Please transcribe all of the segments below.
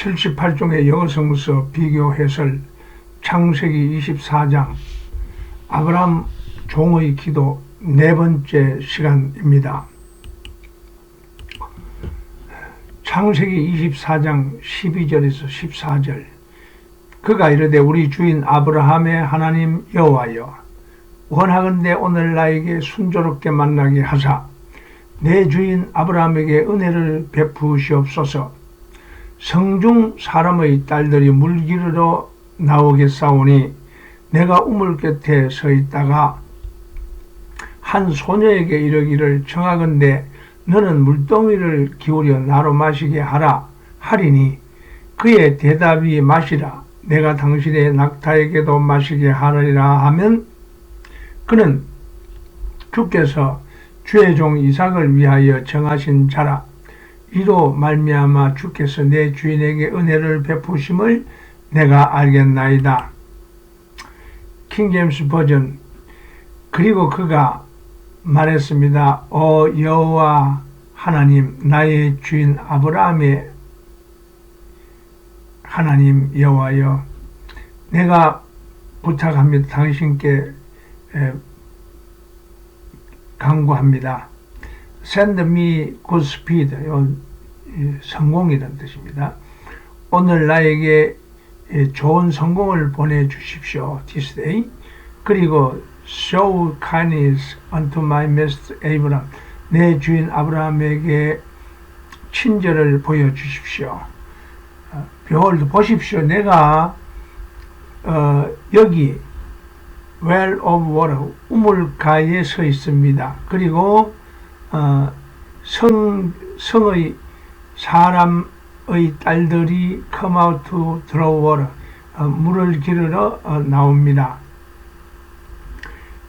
78종의 영어 성서 비교 해설 창세기 24장 아브라함 종의 기도 네 번째 시간입니다. 창세기 24장 12절에서 14절 그가 이르되 우리 주인 아브라함의 하나님 여호와여 원하건대 오늘 나에게 순조롭게 만나게 하사 내 주인 아브라함에게 은혜를 베푸시옵소서 성중 사람의 딸들이 물기르러 나오겠사오니 내가 우물 곁에 서 있다가 한 소녀에게 이르기를 청하건대 너는 물동이를 기울여 나로 마시게 하라 하리니 그의 대답이 마시라. 내가 당신의 낙타에게도 마시게 하리라 하면 그는 주께서 주의 종 이삭을 위하여 정하신 자라 이로 말미암아 주께서 내 주인에게 은혜를 베푸심을 내가 알겠나이다. 킹제임스 버전 그리고 그가 말했습니다. 오 여호와 하나님 나의 주인 아브라함의 하나님 여호와여 내가 부탁합니다. 당신께 강구합니다. Send me good speed. 성공이라는 뜻입니다. 오늘 나에게 좋은 성공을 보내주십시오. This day. 그리고 show kindness unto my master Abraham. 내 주인 아브라함에게 친절을 보여주십시오. behold, 보십시오. 내가 어, 여기 well of water, 우물가에 서 있습니다. 그리고 어, 성, 성의 사람의 딸들이 come out to draw water, 어, 물을 기르러 어, 나옵니다.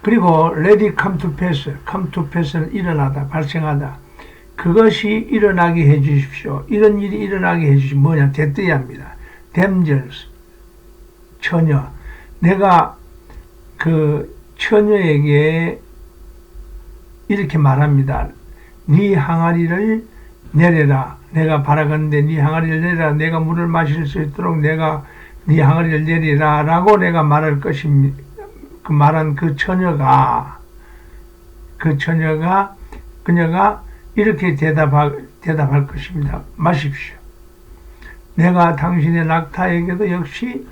그리고 ready come to pass, come to pass는 일어나다, 발생하다. 그것이 일어나게 해 주십시오. 이런 일이 일어나게 해 주십시오. 뭐냐? 대뜨야 합니다. damsels, 처녀. 내가 그 처녀에게 이렇게 말합니다. 네 항아리를 내려라. 내가 바라건대 네 항아리를 내려라. 내가 물을 마실 수 있도록 내가 네 항아리를 내리라. 라고 내가 말할 것입니다. 그 말한 그 처녀가 그 처녀가 그녀가 이렇게 대답할, 대답할 것입니다. 마십시오. 내가 당신의 낙타에게도 역시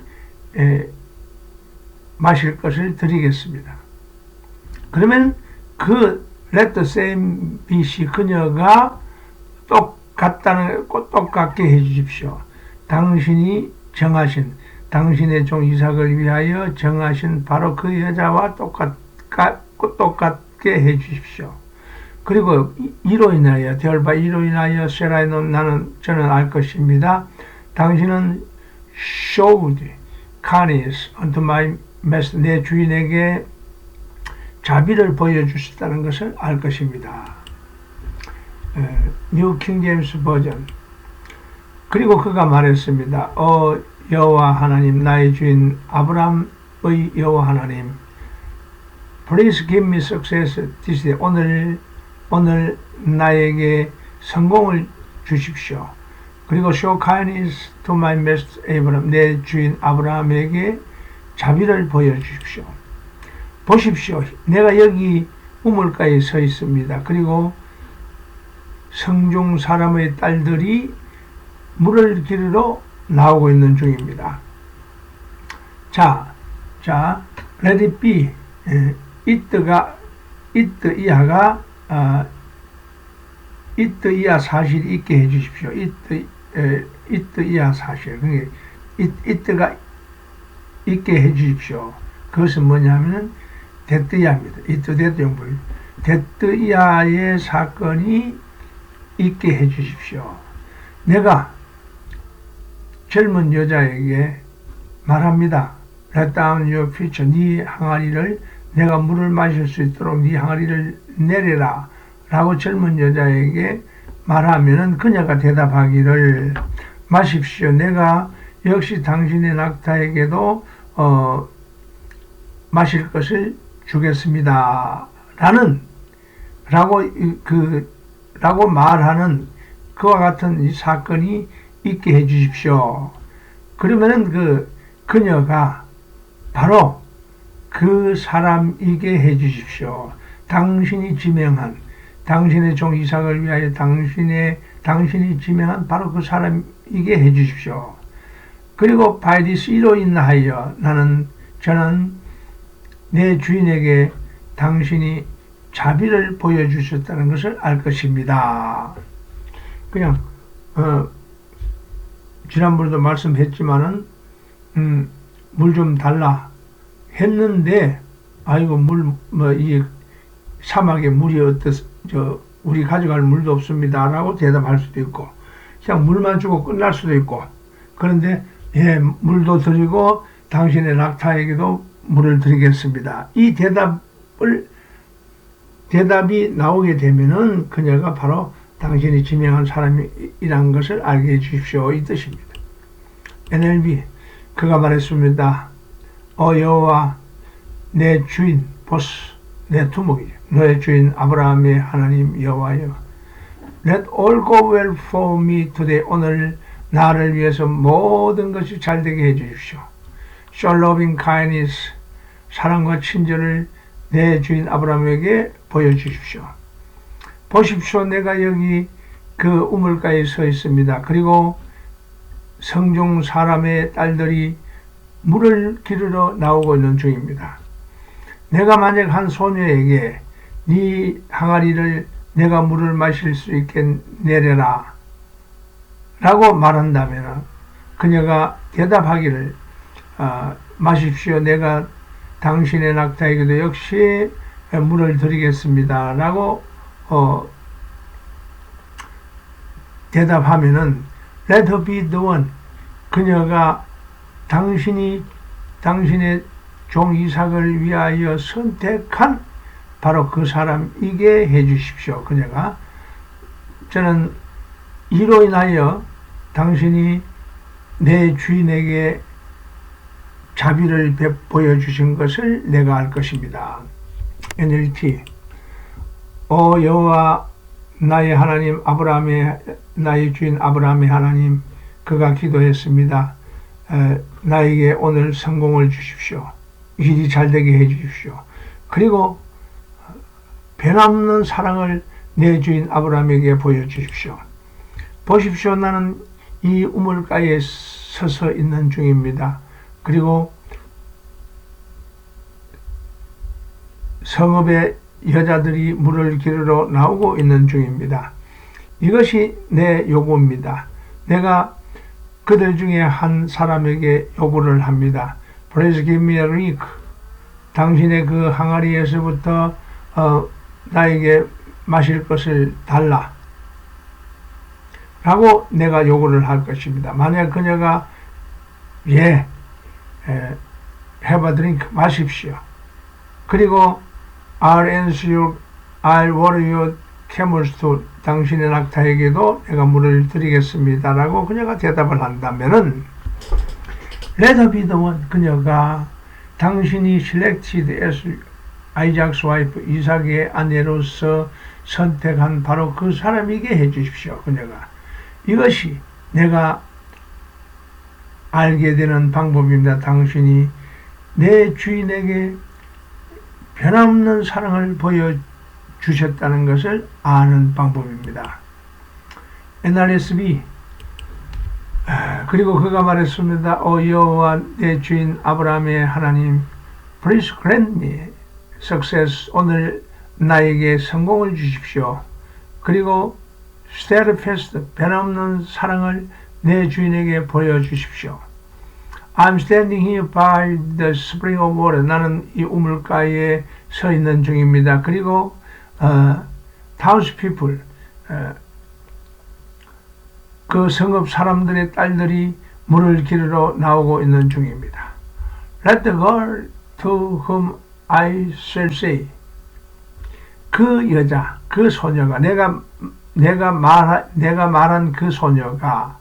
에, 마실 것을 드리겠습니다. 그러면 그 let the same be she 그녀가 똑같다는 똑같게 해 주십시오. 당신이 정하신 당신의 종 이삭을 위하여 정하신 바로 그 여자와 똑같, 똑같게 해 주십시오. 그리고 이로 인하여 대얼바 이로 인하여 세라이는 나는 저는 알 것입니다. 당신은 showed kindness unto my master 내 주인에게 자비를 보여주셨다는 것을 알 것입니다. 뉴 킹제임스 버전 그리고 그가 말했습니다. 어 여호와 하나님 나의 주인 아브람의 여호와 하나님 Please give me success this day. 오늘 오늘 나에게 성공을 주십시오. 그리고 show kindness to my master Abraham 내 주인 아브라함에게 자비를 보여주십시오. 보십시오. 내가 여기 우물가에 서 있습니다. 그리고 성중 사람의 딸들이 물을 기르러 나오고 있는 중입니다. 자, 자, it be. 이트가, 이트 이하가, 아, 이트 이하 사실이 있게 해 주십시오. 이트, 이트 이하 사실. 그게, 이트가 있게 해 주십시오. 그것은 뭐냐면은, 데뜨이하입니다. 이트 데뜨 용법. 데뜨이하의 사건이 있게 해 주십시오. 내가 젊은 여자에게 말합니다. Let down your future. 네 항아리를 내가 물을 마실 수 있도록 네 항아리를 내려라. 라고 젊은 여자에게 말하면은 그녀가 대답하기를 마십시오. 내가 역시 당신의 낙타에게도 어, 마실 것을 주겠습니다. 라는 라고 그 라고 말하는 그와 같은 이 사건이 있게 해 주십시오. 그러면은 그 그녀가 바로 그 사람이게 해 주십시오. 당신이 지명한 당신의 종 이삭을 위하여 당신의 당신이 지명한 바로 그 사람이게 해 주십시오. 그리고 바이디스 이로 인하여 나는 저는 내 주인에게 당신이 자비를 보여주셨다는 것을 알 것입니다. 그냥 어, 지난번에도 말씀했지만은 음, 물 좀 달라 했는데 아이고 물뭐이 사막에 물이 어떻 저 우리 가져갈 물도 없습니다라고 대답할 수도 있고 그냥 물만 주고 끝날 수도 있고 그런데 예 물도 드리고 당신의 낙타에게도 물을 드리겠습니다. 이 대답을 대답이 나오게 되면은 그녀가 바로 당신이 지명한 사람이란 것을 알게 해 주십시오 이 뜻입니다. NLB 그가 말했습니다. 어 여호와 내 주인 보스 내 두목이죠. 너의 주인 아브라함의 하나님 여호와여 Let all go well for me today 오늘 나를 위해서 모든 것이 잘 되게 해 주십시오. Show loving kindness 사랑과 친절을 내 주인 아브라함에게 보여주십시오. 보십시오. 내가 여기 그 우물가에 서 있습니다. 그리고 성종 사람의 딸들이 물을 기르러 나오고 있는 중입니다. 내가 만약 한 소녀에게 네 항아리를 내가 물을 마실 수 있게 내려라 라고 말한다면 그녀가 대답하기를 아, 마십시오. 내가 당신의 낙타에게도 역시 물을 드리겠습니다. 라고 어, 대답하면은 let her be the one 그녀가 당신이 당신의 종 이삭을 위하여 선택한 바로 그 사람이게 해 주십시오. 그녀가 저는 이로 인하여 당신이 내 주인에게 자비를 보여 주신 것을 내가 알 것입니다. NLT 오 여호와 나의 하나님 아브라함의 나의 주인 아브라함의 하나님 그가 기도했습니다. 에, 나에게 오늘 성공을 주십시오. 일이 잘 되게 해 주십시오. 그리고 변함없는 사랑을 내 주인 아브라함에게 보여 주십시오. 보십시오. 나는 이 우물가에 서서 있는 중입니다. 그리고 성읍의 여자들이 물을 기르러 나오고 있는 중입니다. 이것이 내 요구입니다. 내가 그들 중에 한 사람에게 요구를 합니다. Please give me a drink. 당신의 그 항아리에서부터 어, 나에게 마실 것을 달라. 라고 내가 요구를 할 것입니다. 만약 그녀가 예, a drink 마십시오. 그리고 I'll answer you, I'll water your camels to 당신의 낙타에게도 내가 물을 드리겠습니다. 라고 그녀가 대답을 한다면은 Let her be the one. 그녀가 당신이 selected as Isaac's wife, 이삭의 아내로서 선택한 바로 그 사람이게 해 주십시오. 그녀가. 이것이 내가 알게 되는 방법입니다. 당신이 내 주인에게 변함없는 사랑을 보여주셨다는 것을 아는 방법입니다. NRSB 그리고 그가 말했습니다. 오 여호와 내 주인 아브라함의 하나님 Please grant me success 오늘 나에게 성공을 주십시오. 그리고 steadfast 변함없는 사랑을 내 주인에게 보여주십시오. I'm standing here by the spring of water. 나는 이 우물가에 서 있는 중입니다. 그리고 어, townspeople 어, 그 성읍 사람들의 딸들이 물을 기르러 나오고 있는 중입니다. Let the girl to whom I shall say 그 여자, 그 소녀가 내가 내가 말 내가 말한 그 소녀가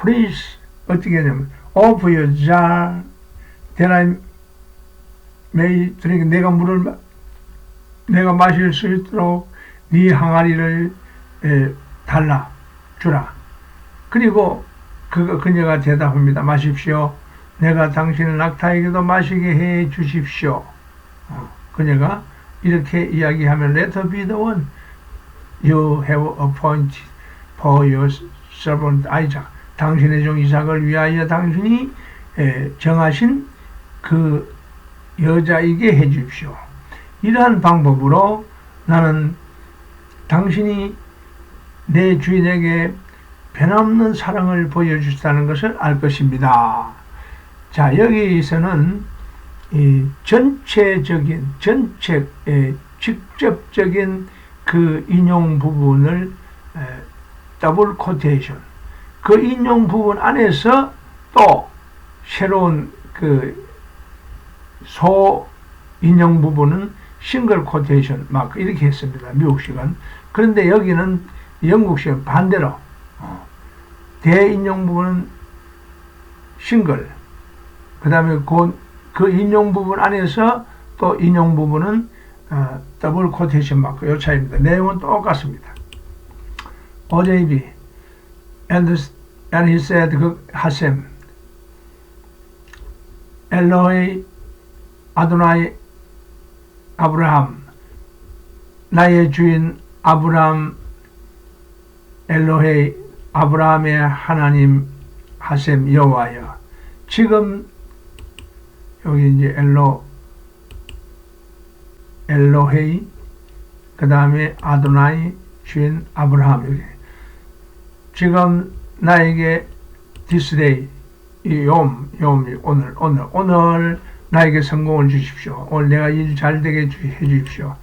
please 어떻게 하냐면 open your jar that I may drink 내가 물을 내가 마실 수 있도록 네 항아리를 에, 달라 주라. 그리고 그 그녀가 대답합니다. 마십시오. 내가 당신을 낙타에게도 마시게 해 주십시오. 어, 그녀가 이렇게 이야기하면 Let be the one you have appointed for your servant Isaac. 당신의 종 이삭을 위하여 당신이 에, 정하신 그 여자에게 해 주십시오. 이러한 방법으로 나는 당신이 내 주인에게 변함없는 사랑을 보여주셨다는 것을 알 것입니다. 자, 여기서는 이 전체적인, 전체, 에, 직접적인 그 인용 부분을 에, 더블 코테이션, 그 인용 부분 안에서 또 새로운 그 소 인용 부분은 싱글 코테이션 마크 이렇게 했습니다. 미국식은. 그런데 여기는 영국식은 반대로 어, 대인용 부분은 싱글 그 다음에 그, 그 인용 부분 안에서 또 인용 부분은 어, 더블 코테이션 마크 요 차이입니다. 내용은 똑같습니다. OJB and, and he said 그 하셈 엘로이 아도나이 아브라함 나의 주인 아브라함 엘로헤이 아브라함의 하나님 하셈 여호와여 지금 여기 이제 엘로 엘로헤이 그 다음에 아도나이 주인 아브라함 여기. 지금 나에게 디스데이 이욤욤 오늘 오늘 오늘 나에게 성공을 주십시오. 오늘 내가 일 잘 되게 해 주십시오.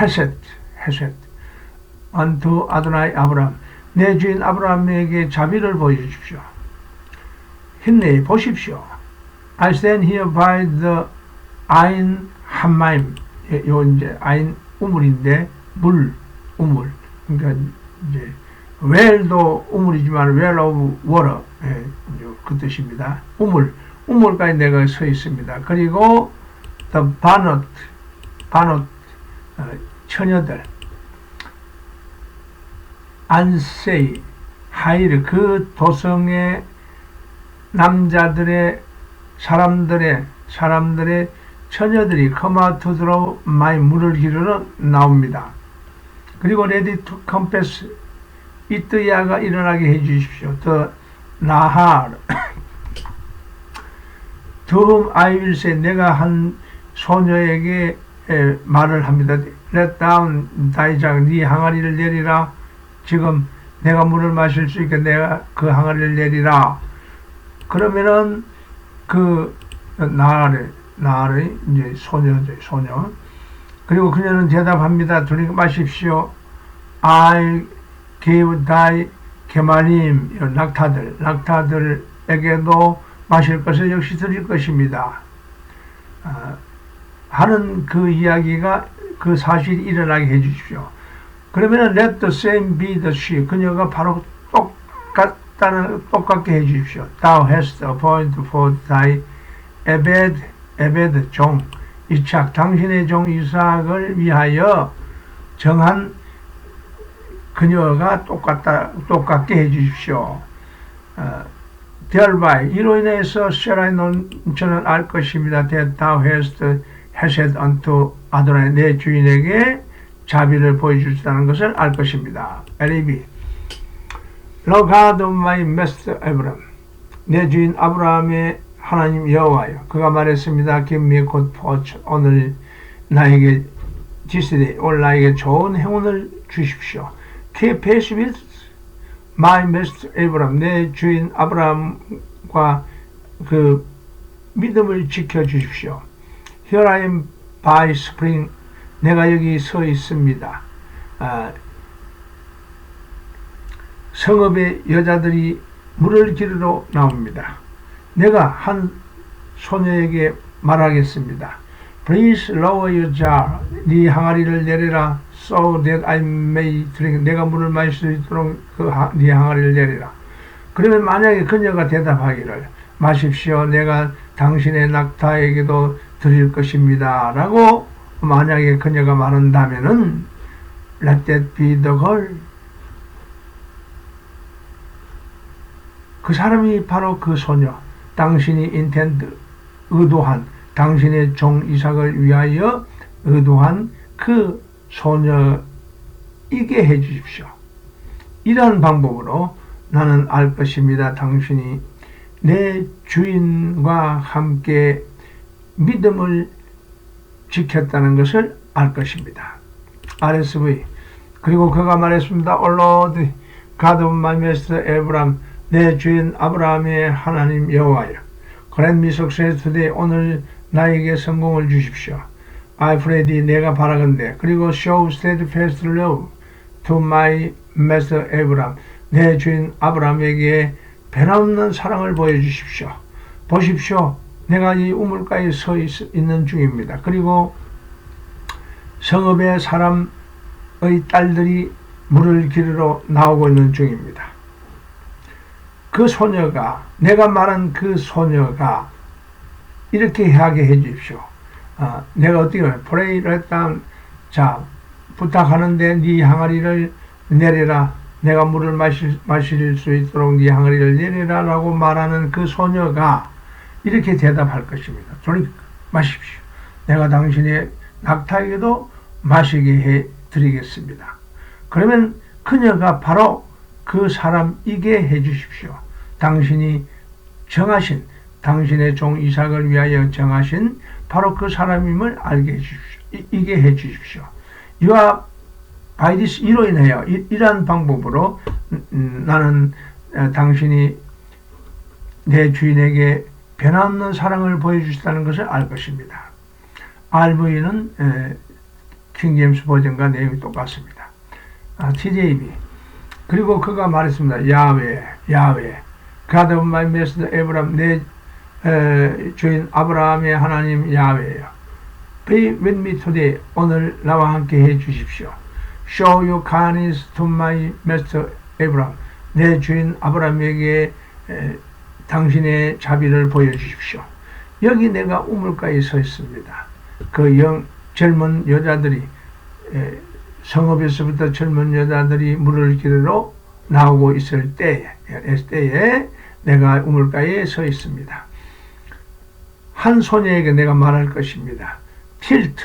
헤셋 헤셋 안투 아도나이 아브라함 내 주인 아브라함에게 자비를 보여주십시오. 힘내 보십시오. I stand here by the 아인 한마임 요 이제 아인 우물인데 물 우물 그러니까 이제 웰도 우물이지만 웰 오브 워러 예, 그 뜻입니다. 우물 우물까지 내가 서 있습니다. 그리고 the 바넛 어, 처녀들 안세이 하이르 그 도성의 남자들의 사람들의 사람들의 처녀들이 커마투드로 마이 물을 기르러 나옵니다. 그리고 레디 투 컴패스 이뜨야가 일어나게 해 주십시오. 더 나하 will say 내가 한 소녀에게 에, 말을 합니다. Let down thy 장, 네 항아리를 내리라. 지금 내가 물을 마실 수 있게 내가 그 항아리를 내리라. 그러면은 그 나를 나를 이제 소녀죠 소녀. 그리고 그녀는 대답합니다. 드링 마십시오. I thy 개마님 낙타들 낙타들에게도 마실 것을 역시 드릴 것입니다. 아, 하는 그 이야기가 그 사실이 일어나게 해주십시오. 그러면 let the same be the she. 그녀가 바로 똑같다는 똑같게 해주십시오. Thou hast appointed for thy 에베드 에베드 종 이착 당신의 종 이삭을 위하여 정한 그녀가 똑같다 똑같게 해주십시오. 어, thereby 이로 인해서 쉐라의 논처는 알 것입니다. that thou hast hesed unto 아도나이 내 주인에게 자비를 보여주셨다는 것을 알 것입니다. LAB Lord God of my master Abraham 내 주인 아브라함의 하나님 여호와여 그가 말했습니다. Me good fortune 오늘 나에게 지시되 오늘 나에게 좋은 행운을 주십시오. Keep pace with my master Abraham 내 주인 아브라함과 그 믿음을 지켜 주십시오. Here I am by spring 내가 여기 서 있습니다. 아, 성읍의 여자들이 물을 기르러 나옵니다. 내가 한 소녀에게 말하겠습니다. Please lower your jar. 네 항아리를 내려라. So that I may drink. 내가 물을 마실 수 있도록 그네 항아리를 내리라. 그러면 만약에 그녀가 대답하기를 마십시오. 내가 당신의 낙타에게도 드릴 것입니다. 라고 만약에 그녀가 말한다면은 Let that be the girl. 그 사람이 바로 그 소녀, 당신이 인텐드, 의도한, 당신의 종 이삭을 위하여 의도한 그 소녀이게 해 주십시오. 이러한 방법으로 나는 알 것입니다. 당신이 내 주인과 함께 믿음을 지켰다는 것을 알 것입니다. RSV 그리고 그가 말했습니다. Of my master Abraham, 내 주인 아브라함의 하나님 여호와여, me success today. 오늘 나에게 성공을 주십시오. I thee, 내가 바라건대. 그리고 show steadfast love to my master Abraham, 내 주인 아브라함에게 변함없는 사랑을 보여주십시오. 보십시오. 내가 이 우물가에 서 있, 있는 중입니다. 그리고 성읍의 사람의 딸들이 물을 기르러 나오고 있는 중입니다. 그 소녀가 내가 말한 그 소녀가 이렇게 하게 해 주십시오. 아, 내가 어떻게 프레이를 했다. 자 부탁하는데 네 항아리를 내려라. 내가 물을 마실, 마실 수 있도록 네 항아리를 내려라라고 말하는 그 소녀가 이렇게 대답할 것입니다. 저리 마십시오. 내가 당신의 낙타에게도 마시게 해 드리겠습니다. 그러면 그녀가 바로 그 사람이게 해 주십시오. 당신이 정하신 당신의 종 이삭을 위하여 정하신 바로 그 사람임을 알게 해 주십시오. 이 게 해 주십시오. 이와 바이디스 이로 인하여 이 러한 방법으로 음, 나는 어, 당신이 내 주인에게 변함없는 사랑을 보여주시다는 것을 알 것입니다. RV는 킹제임스 버전과 내용이 똑같습니다. 아, TJB 그리고 그가 말했습니다. 야외 야외 God of my master Abraham 내 에, 주인 아브라함의 하나님 야외요. Be with me today 오늘 나와 함께 해 주십시오. Show your kindness to my master Abraham 내 주인 아브라함에게 에, 당신의 자비를 보여주십시오. 여기 내가 우물가에 서 있습니다. 그 영, 젊은 여자들이, 에, 성읍에서부터 젊은 여자들이 물을 기르러 나오고 있을 때에, 때에 내가 우물가에 서 있습니다. 한 소녀에게 내가 말할 것입니다. 틸트,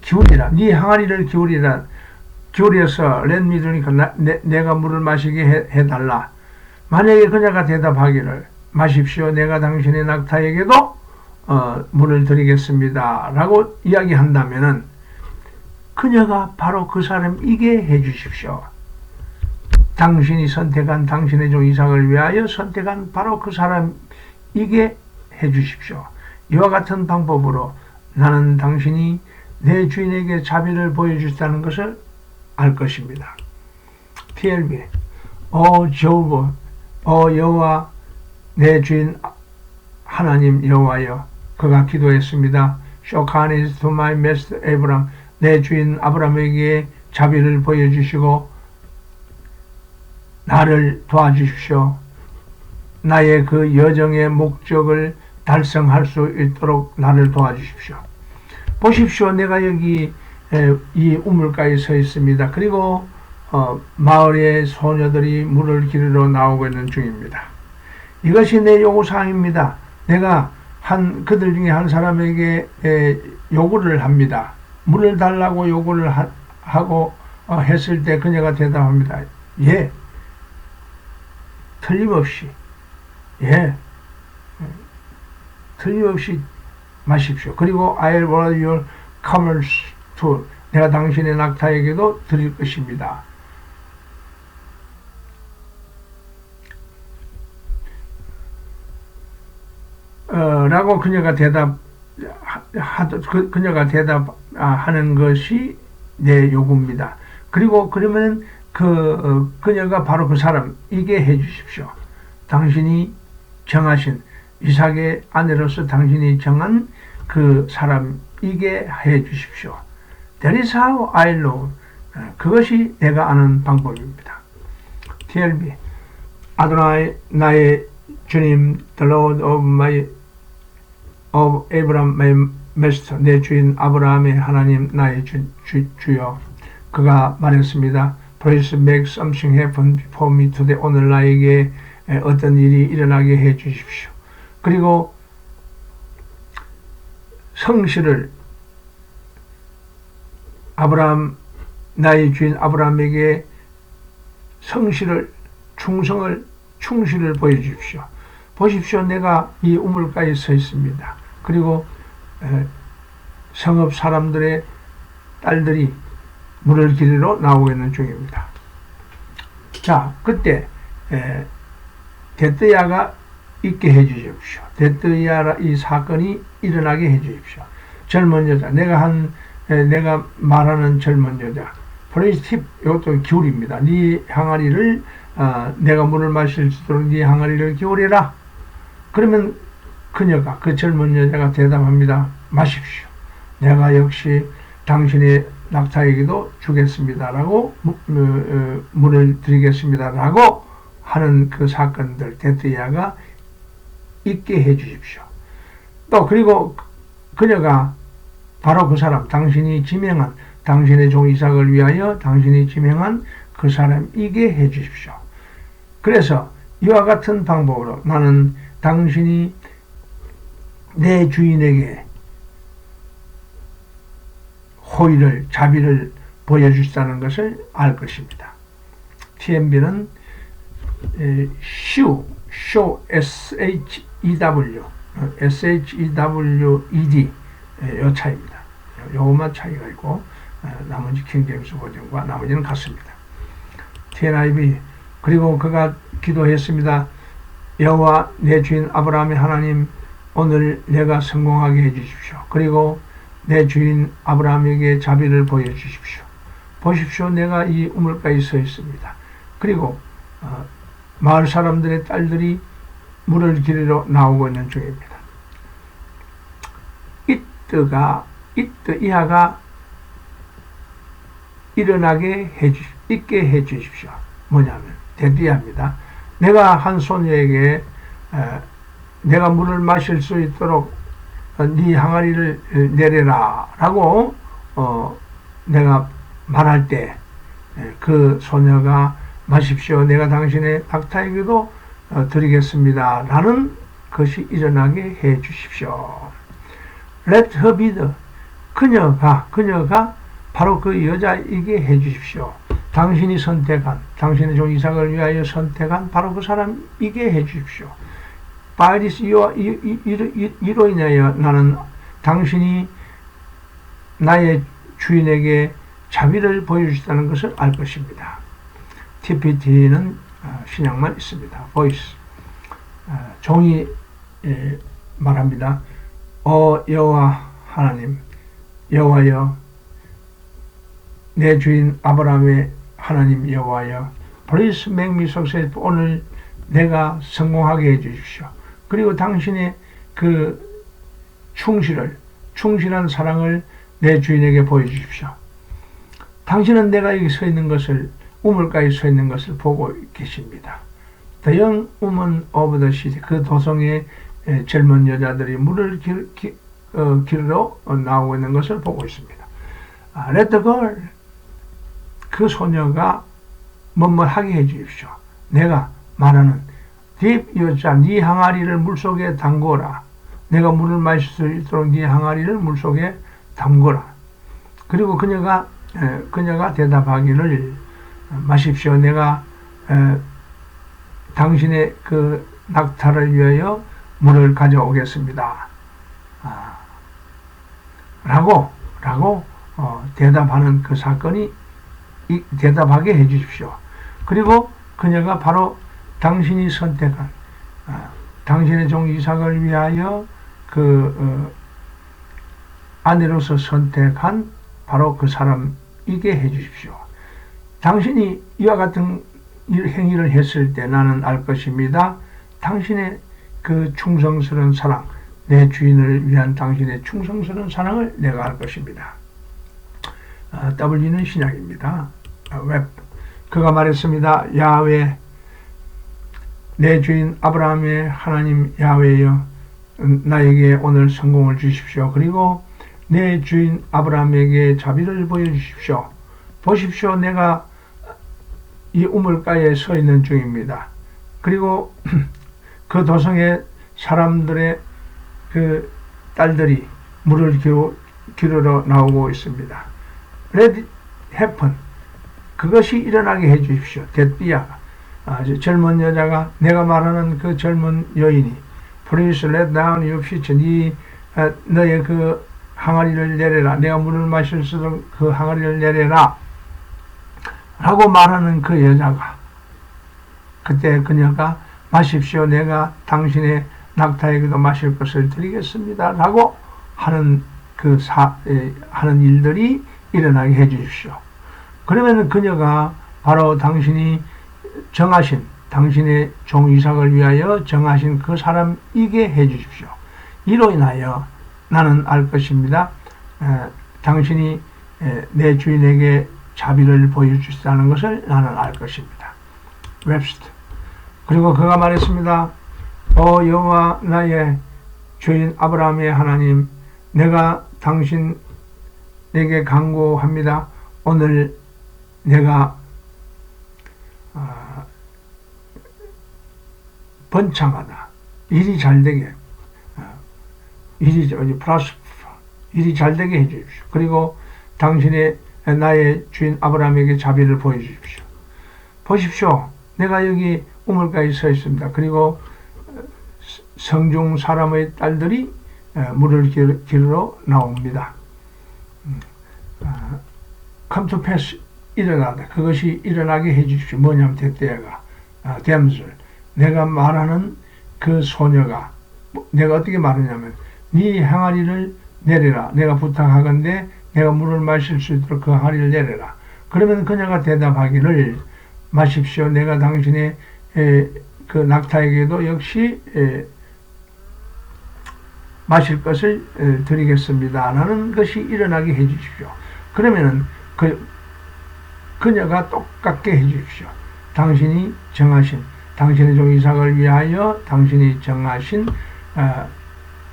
기울이라. 네 항아리를 기울이라. 기울여서 렌 믿으니까 내가 물을 마시게 해, 해달라. 만약에 그녀가 대답하기를 마십시오. 내가 당신의 낙타에게도 어, 물을 드리겠습니다. 라고 이야기한다면은 그녀가 바로 그 사람이게 해 주십시오. 당신이 선택한 당신의 종 이삭을 위하여 선택한 바로 그 사람이게 해 주십시오. 이와 같은 방법으로 나는 당신이 내 주인에게 자비를 보여주다는 것을 알 것입니다. TLB 오 저우 오 여호와 내 주인 하나님 여호와여 그가 기도했습니다. Kindness to my master Abraham 내 주인 아브라함에게 자비를 보여주시고 나를 도와주십시오. 나의 그 여정의 목적을 달성할 수 있도록 나를 도와주십시오. 보십시오. 내가 여기 이 우물가에 서 있습니다. 그리고 어, 마을의 소녀들이 물을 기르러 나오고 있는 중입니다. 이것이 내 요구사항입니다. 내가 한 그들 중에 한 사람에게 에, 요구를 합니다. 물을 달라고 요구를 하, 고 어, 했을 때 그녀가 대답합니다. 예. 틀림없이 예. 틀림없이 마십시오. 그리고 I'll water your camels too. 내가 당신의 낙타에게도 드릴 것입니다. 어, 라고 그녀가 대답, 하, 그, 그녀가 대답하는 것이 내 요구입니다. 그리고 그러면 그, 어, 그녀가 바로 그 사람, 이게 해 주십시오. 당신이 정하신, 이삭의 아내로서 당신이 정한 그 사람, 이게 해 주십시오. That is how I know. 어, 그것이 내가 아는 방법입니다. TLB. 아도나이, 나의 주님, the Lord of my of Abraham, my master, 내 주인 아브라함의 하나님 나의 주, 주, 주여 그가 말했습니다. Please make something happen before me today. 오늘 나에게 에, 어떤 일이 일어나게 해 주십시오. 그리고 성실을 아브라함 나의 주인 아브라함에게 성실을 충성을 충실을 보여주십시오. 보십시오. 내가 이 우물가에 서 있습니다. 그리고 에, 성읍 사람들의 딸들이 물을 기르러 나오고 있는 중입니다. 자, 그때 에, 데뜨야가 있게 해 주십시오. 데뜨야 이 사건이 일어나게 해 주십시오. 젊은 여자, 내가 한 에, 내가 말하는 젊은 여자, 프레이스 팁, 이것도 기울입니다. 네 항아리를 어, 내가 물을 마실 수 있도록 네 항아리를 기울여라. 그러면 그녀가 그 젊은 여자가 대답합니다. 마십시오. 내가 역시 당신의 낙타에게도 주겠습니다라고 무- 어, 어, 물을 드리겠습니다라고 하는 그 사건들 데트야가 있게 해 주십시오. 또 그리고 그녀가 바로 그 사람 당신이 지명한 당신의 종 이삭을 위하여 당신이 지명한 그 사람이게 해 주십시오. 그래서 이와 같은 방법으로 나는 당신이 내 주인에게 호의를 자비를 보여주시다는 것을 알 것입니다. TMB는 show, show, 어, S-H-E-W-E-D 요 차이입니다. 요것만 차이가 있고 어, 나머지 킹제임스 버전과 나머지는 같습니다. TNIB 그리고 그가 기도했습니다. 여호와 내 주인 아브라함의 하나님 오늘 내가 성공하게 해주십시오. 그리고 내 주인 아브라함에게 자비를 보여주십시오. 보십시오. 내가 이 우물가에 서 있습니다. 그리고 어, 마을 사람들의 딸들이 물을 기르러 나오고 있는 중입니다. 이뜨가 이뜨 이하가 일어나게 해주 있게 해 주십시오. 뭐냐면 대비합니다. 내가 한 소녀에게 에, 내가 물을 마실 수 있도록 어, 네 항아리를 에, 내려라라고 어, 내가 말할 때 그 소녀가 마십시오. 내가 당신의 낙타에게도 어, 드리겠습니다 라는 것이 일어나게 해 주십시오. Let her be the 그녀가 그녀가 바로 그 여자이게 해 주십시오. 당신이 선택한 당신의 종 이삭을 위하여 선택한 바로 그 사람이게 해 주십시오. 이- 이- 이로- 인하여 나는 당신이 나의 주인에게 자비를 보여주시다는 것을 알 것입니다. TPT는 어, 신약만 있습니다. 보이스 어, 종이 예, 말합니다. 어 여호와 하나님 여호와여 내 주인 아브라함의 하나님 여호와여 please make me successful 오늘 내가 성공하게 해 주십시오. 그리고 당신의 그 충실을 충실한 사랑을 내 주인에게 보여 주십시오. 당신은 내가 여기 서 있는 것을 우물가에 서 있는 것을 보고 계십니다. The young woman of the city 그 도성의 에, 젊은 여자들이 물을 기, 기, 어, 어, 나오고 있는 것을 보고 있습니다. 아, let the girl 그 소녀가 뭐뭐 하게 해 주십시오. 내가 말하는 딥 여자 네 항아리를 물속에 담궈라. 내가 물을 마실 수 있도록 네 항아리를 물속에 담궈라. 그리고 그녀가 에, 그녀가 대답하기를 마십시오. 내가 에, 당신의 그 낙타를 위하여 물을 가져오겠습니다. 아, 라고 라고 어, 대답하는 그 사건이 이, 대답하게 해주십시오. 그리고 그녀가 바로 당신이 선택한 아, 당신의 종 이삭을 위하여 그 어, 아내로서 선택한 바로 그 사람이게 해주십시오. 당신이 이와 같은 일- 행위를 했을 때 나는 알 것입니다. 당신의 그 충성스러운 사랑, 내 주인을 위한 당신의 충성스러운 사랑을 내가 알 것입니다. 아, W는 신약입니다. 아, 웹. 그가 말했습니다. 야외 내 주인 아브라함의 하나님 야외여 음, 나에게 오늘 성공을 주십시오. 그리고 내 주인 아브라함에게 자비를 보여주십시오. 보십시오. 내가 이 우물가에 서 있는 중입니다. 그리고 그 도성에 사람들의 그 딸들이 물을 기르, 기르러 나오고 있습니다. It happen. 그것이 일어나게 해 주십시오. 데띠아가. 아, 저 젊은 여자가 내가 말하는 그 젊은 여인이 Please let down your pitcher. 네, 아, 너의 그 항아리를 내려라. 내가 물을 마실 수 있는 그 항아리를 내려라. 라고 말하는 그 여자가 그때 그녀가 마십시오. 내가 당신의 낙타에게도 마실 것을 드리겠습니다. 라고 하는 그 사, 에, 하는 일들이 일어나게 해 주십시오. 그러면 그녀가 바로 당신이 정하신 당신의 종 이삭을 위하여 정하신 그 사람이게 해 주십시오. 이로 인하여 나는 알 것입니다. 에, 당신이 에, 내 주인에게 자비를 보여주시다는 것을 나는 알 것입니다. 웹스트. 그리고 그가 말했습니다. 오 여호와 나의 주인 아브라함의 하나님, 내가 당신에게 강구합니다. 오늘 내가 아, 번창하다. 일이 잘 되게 아, 일이 플러스 일이 잘 되게 해 주십시오. 그리고 당신의 나의 주인 아브라함에게 자비를 보여주십시오. 보십시오. 내가 여기 우물가에 서 있습니다. 그리고 성중 사람의 딸들이 물을 기르러 나옵니다. 컴투 패스 일어나다. 그것이 일어나게 해주십시오. 뭐냐면 대때가 댐슬. 내가 말하는 그 소녀가 내가 어떻게 말하냐면 네 항아리를 내려라. 내가 부탁하건대 내가 물을 마실 수 있도록 그 항아리를 내려라. 그러면 그녀가 대답하기를 마십시오. 내가 당신의 에, 그 낙타에게도 역시 에, 마실 것을 에, 드리겠습니다. 라는 것이 일어나게 해 주십시오. 그러면은 그 그녀가 똑같게 해 주십시오. 당신이 정하신 당신의 종 이삭을 위하여 당신이 정하신 어,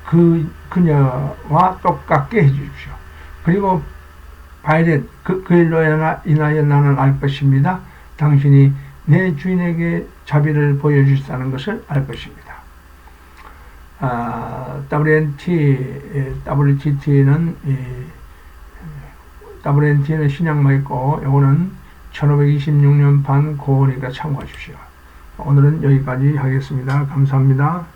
그 그녀와 똑같게 해 주십시오. 그리고 바이렌 그, 그 일로 인하여 나는 알 것입니다. 당신이 내 주인에게 자비를 보여주시다는 것을 알 것입니다. 아, WNT, WTT는 WNT는 신약만 있고 이거는 1526년 반 고원이니까 참고하십시오. 오늘은 여기까지 하겠습니다. 감사합니다.